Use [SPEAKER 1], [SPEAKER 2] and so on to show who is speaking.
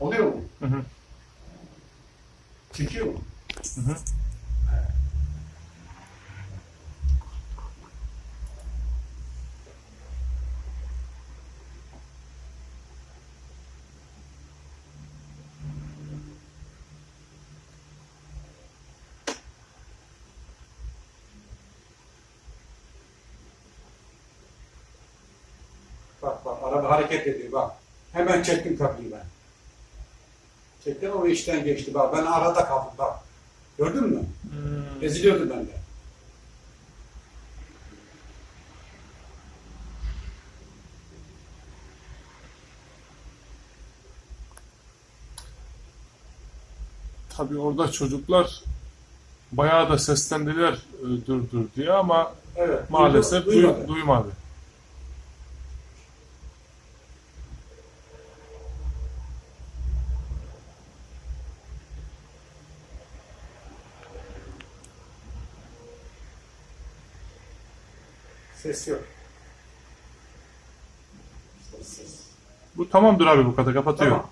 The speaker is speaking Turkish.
[SPEAKER 1] Oluyor mu?
[SPEAKER 2] Hı hı.
[SPEAKER 1] Çekiyor mu?
[SPEAKER 2] Hı hı.
[SPEAKER 1] Bak bak araba hareket ediyor bak. Hemen çektim kapıyı ben. Çektim o işten geçti bak. Ben arada kaldım bak. Gördün mü?
[SPEAKER 2] Hmm.
[SPEAKER 1] Eziliyordu bende.
[SPEAKER 2] Tabii orada çocuklar bayağı da seslendiler e, dur dur diye ama
[SPEAKER 1] Evet.
[SPEAKER 2] maalesef
[SPEAKER 1] duymadı.
[SPEAKER 2] duymadı.
[SPEAKER 1] Ses yok.
[SPEAKER 2] Bu tamamdır abi bu kadar kapatıyor.
[SPEAKER 1] Tamam.